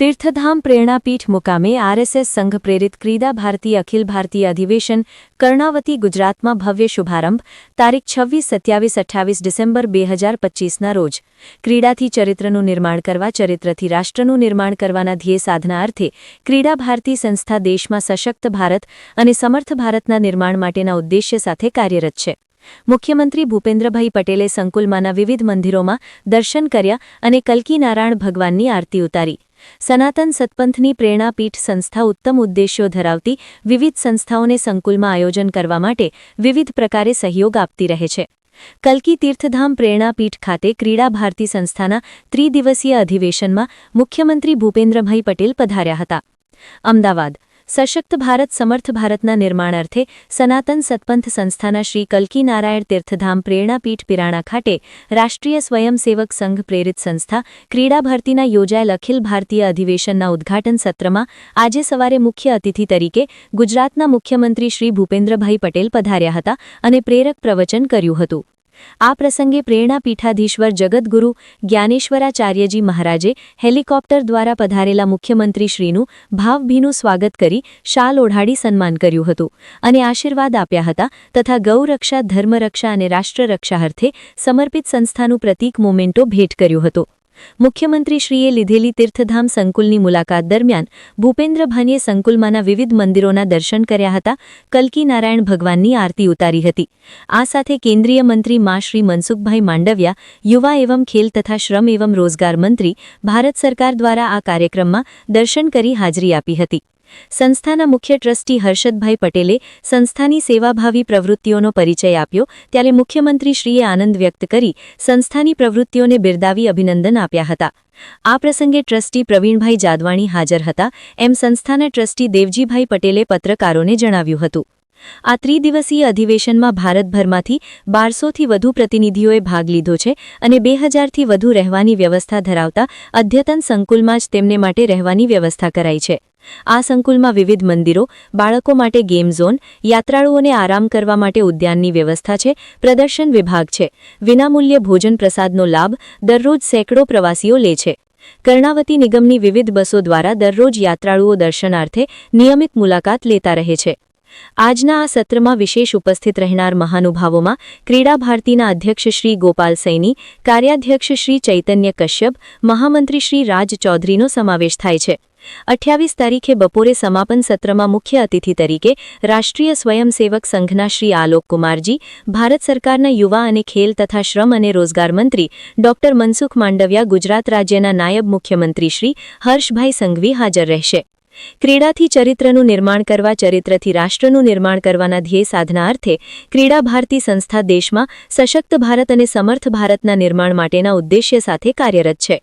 તીર્થધામ પ્રેરણાપીઠ મુકામે આરએસએસ સંઘ પ્રેરિત ક્રીડા ભારતી અખિલ ભારતીય અધિવેશન કર્ણાવતી ગુજરાતમાં ભવ્ય શુભારંભ, તારીખ છવ્વીસ, સત્યાવીસ, અઠ્ઠાવીસ ડિસેમ્બર બે હજાર પચીસના રોજ. ક્રીડાથી ચરિત્રનું નિર્માણ કરવા, ચરિત્રથી રાષ્ટ્રનું નિર્માણ કરવાના ધ્યેય સાધના અર્થે ક્રીડા ભારતી સંસ્થા દેશમાં સશક્ત ભારત અને સમર્થ ભારતના નિર્માણ માટેના ઉદ્દેશ્ય સાથે કાર્યરત છે. મુખ્યમંત્રી ભૂપેન્દ્રભાઈ પટેલે સંકુલમાંના વિવિધ મંદિરોમાં દર્શન કર્યા અને કલ્કી નારાયણ ભગવાનની આરતી ઉતારી. સનાતન સત્પંથની પ્રેરણાપીઠ સંસ્થા ઉત્તમ ઉદ્દેશ્યો ધરાવતી વિવિધ સંસ્થાઓને સંકુલમાં આયોજન કરવા માટે વિવિધ પ્રકારે સહયોગ આપતી રહે છે. કલ્કી તીર્થધામ પ્રેરણાપીઠ ખાતે ક્રીડા ભારતી સંસ્થાના ત્રિદિવસીય અધિવેશનમાં મુખ્યમંત્રી ભૂપેન્દ્રભાઈ પટેલ પધાર્યા હતા. અમદાવાદ સશક્ત ભારત સમર્થ ભારતના નિર્માણ અર્થે સનાતન સત્પંથ સંસ્થાના શ્રી કલ્કી નારાયણ તીર્થધામ પ્રેરણાપીઠ પિરાણા ખાતે રાષ્ટ્રીય સ્વયંસેવક સંઘ પ્રેરિત સંસ્થા ક્રીડા ભરતીના યોજાયેલ અખિલ ભારતીય અધિવેશનના ઉદ્ઘાટન સત્રમાં આજે સવારે મુખ્ય અતિથિ તરીકે ગુજરાતના મુખ્યમંત્રી શ્રી ભૂપેન્દ્રભાઈ પટેલ પધાર્યા હતા અને પ્રેરક પ્રવચન કર્યું હતું. આ પ્રસંગે પ્રેરણા પીઠાધીશ્વર જગદગુરુ જ્ઞાનેશ્વરાચાર્યજી મહારાજે હેલિકોપ્ટર દ્વારા પધારેલા મુખ્યમંત્રીશ્રીનું ભાવભીનું સ્વાગત કરી શાલ ઓઢાડી સન્માન કર્યું હતું અને આશીર્વાદ આપ્યા હતા તથા ગૌરક્ષા, ધર્મરક્ષા અને રાષ્ટ્રરક્ષા અર્થે સમર્પિત સંસ્થાનું પ્રતીક મોમેન્ટો ભેટ કર્યું હતું. મુખ્યમંત્રીશ્રીએ લીધેલી તીર્થધામ સંકુલની મુલાકાત દરમિયાન ભૂપેન્દ્રભાનીએ સંકુલમાંના વિવિધ મંદિરોના દર્શન કર્યા હતા. કલકી નારાયણ ભગવાનની આરતી ઉતારી હતી. આ સાથે કેન્દ્રીય મંત્રી મા શ્રી મનસુખભાઈ માંડવિયા, યુવા એવં ખેલ તથા શ્રમ એવં રોજગાર મંત્રી, ભારત સરકાર દ્વારા આ કાર્યક્રમમાં દર્શન કરી હાજરી આપી હતી. સંસ્થાના મુખ્ય ટ્રસ્ટી હર્ષદભાઈ પટેલે સંસ્થાની સેવાભાવી પ્રવૃત્તિઓનો પરિચય આપ્યો, ત્યારે મુખ્યમંત્રીશ્રીએ આનંદ વ્યક્ત કરી સંસ્થાની પ્રવૃત્તિઓને બિરદાવી અભિનંદન આપ્યા હતા. આ પ્રસંગે ટ્રસ્ટી પ્રવીણભાઈ જાદવાણી હાજર હતા. એમ સંસ્થાના ટ્રસ્ટી દેવજીભાઈ પટેલે પત્રકારોને જણાવ્યું હતું. આ ત્રિદિવસીય અધિવેશનમાં ભારતભરમાંથી બારસોથી વધુ પ્રતિનિધિઓએ ભાગ લીધો છે અને બે હજારથી વધુ રહેવાની વ્યવસ્થા ધરાવતા અદ્યતન સંકુલમાં જ તેમને માટે રહેવાની વ્યવસ્થા કરાઈ છે. આ સંકુલમાં વિવિધ મંદિરો, બાળકો માટે ગેમ ઝોન, યાત્રાળુઓને આરામ કરવા માટે ઉદ્યાનની વ્યવસ્થા છે, પ્રદર્શન વિભાગ છે. વિનામૂલ્ય ભોજન પ્રસાદનો લાભ દરરોજ સેંકડો પ્રવાસીઓ લે છે. કર્ણાવતી નિગમની વિવિધ બસો દ્વારા દરરોજ યાત્રાળુઓ દર્શનાર્થે નિયમિત મુલાકાત લેતા રહે છે. આજના આ સત્રમાં વિશેષ ઉપસ્થિત રહેનાર મહાનુભાવોમાં ક્રીડા ભારતીના અધ્યક્ષ શ્રી ગોપાલ સૈની, કાર્યાધ્યક્ષ શ્રી ચૈતન્ય કશ્યપ, મહામંત્રી શ્રી રાજ ચૌધરીનો સમાવેશ થાય છે. અઠ્યાવીસ તારીખે બપોરે સમાપન સત્રમાં મુખ્ય અતિથિ તરીકે રાષ્ટ્રીય સ્વયંસેવક સંઘના શ્રી આલોક કુમારજી, ભારત સરકારના યુવા અને ખેલ તથા શ્રમ અને રોજગાર મંત્રી ડોક્ટર મનસુખ માંડવિયા, ગુજરાત રાજ્યના નાયબ મુખ્યમંત્રી શ્રી હર્ષભાઈ સંઘવી હાજર રહેશે. ક્રીડાથી ચરિત્રનું નિર્માણ કરવા, ચરિત્રથી રાષ્ટ્રનું નિર્માણ કરવાના ધ્યેય સાધના અર્થે ક્રીડા ભારતી સંસ્થા દેશમાં સશક્ત ભારત અને સમર્થ ભારતના નિર્માણ માટેના ઉદ્દેશ્ય સાથે કાર્યરત છે.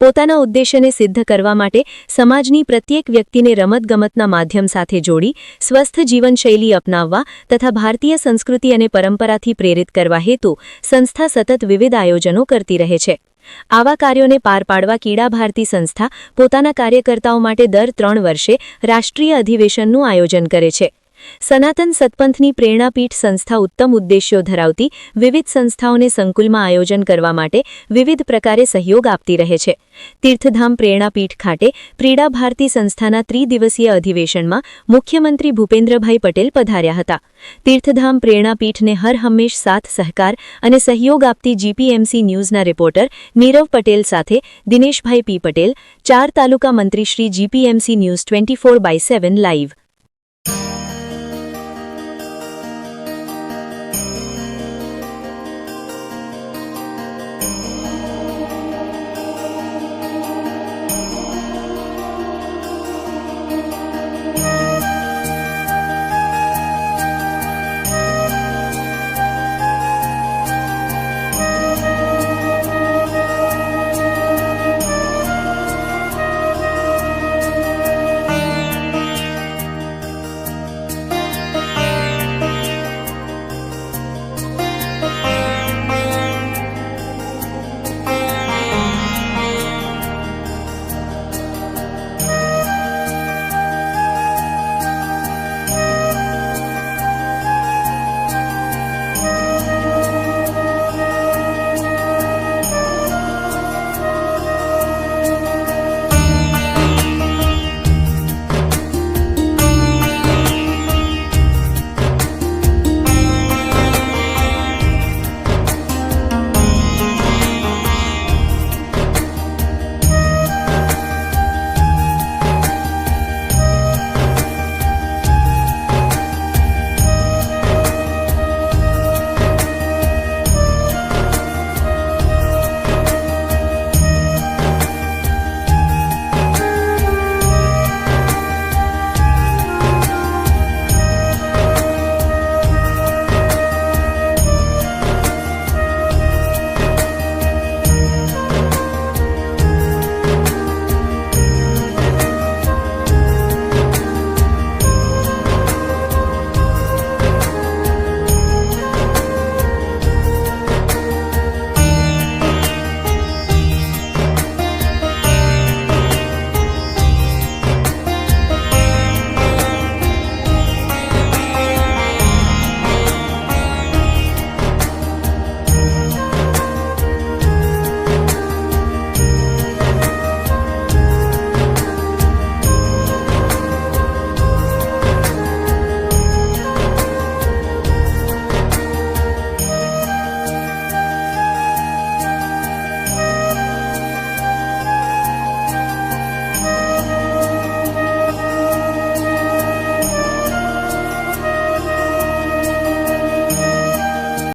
પોતાના ઉદ્દેશ્યને સિદ્ધ કરવા માટે સમાજની પ્રત્યેક વ્યક્તિને રમતગમતના માધ્યમ સાથે જોડી, સ્વસ્થ જીવનશૈલી અપનાવવા તથા ભારતીય સંસ્કૃતિ અને પરંપરાથી પ્રેરિત કરવા હેતુ સંસ્થા સતત વિવિધ આયોજનો કરતી રહે છે. આવા કાર્યોને પાર પાડવા કીડા ભારતી સંસ્થા પોતાના કાર્યકર્તાઓ માટે દર ત્રણ વર્ષે રાષ્ટ્રીય અધિવેશનનું આયોજન કરે છે. સનાતન સતપંથની પ્રેરણાપીઠ સંસ્થા ઉત્તમ ઉદ્દેશ્યો ધરાવતી વિવિધ સંસ્થાઓને સંકુલમાં આયોજન કરવા માટે વિવિધ પ્રકારે સહયોગ આપતી રહે છે. તીર્થધામ પ્રેરણાપીઠ ખાતે પ્રીડા ભારતી સંસ્થાના ત્રિદિવસીય અધિવેશનમાં મુખ્યમંત્રી ભૂપેન્દ્રભાઈ પટેલ પધાર્યા હતા. તીર્થધામ પ્રેરણાપીઠને હર હંમેશ સાથ, સહકાર અને સહયોગ આપતી જીપીએમસી ન્યૂઝના રિપોર્ટર નીરવ પટેલ સાથે દિનેશભાઈ પી પટેલ, ચાર તાલુકા મંત્રી Shri GPMC news twenty by seven live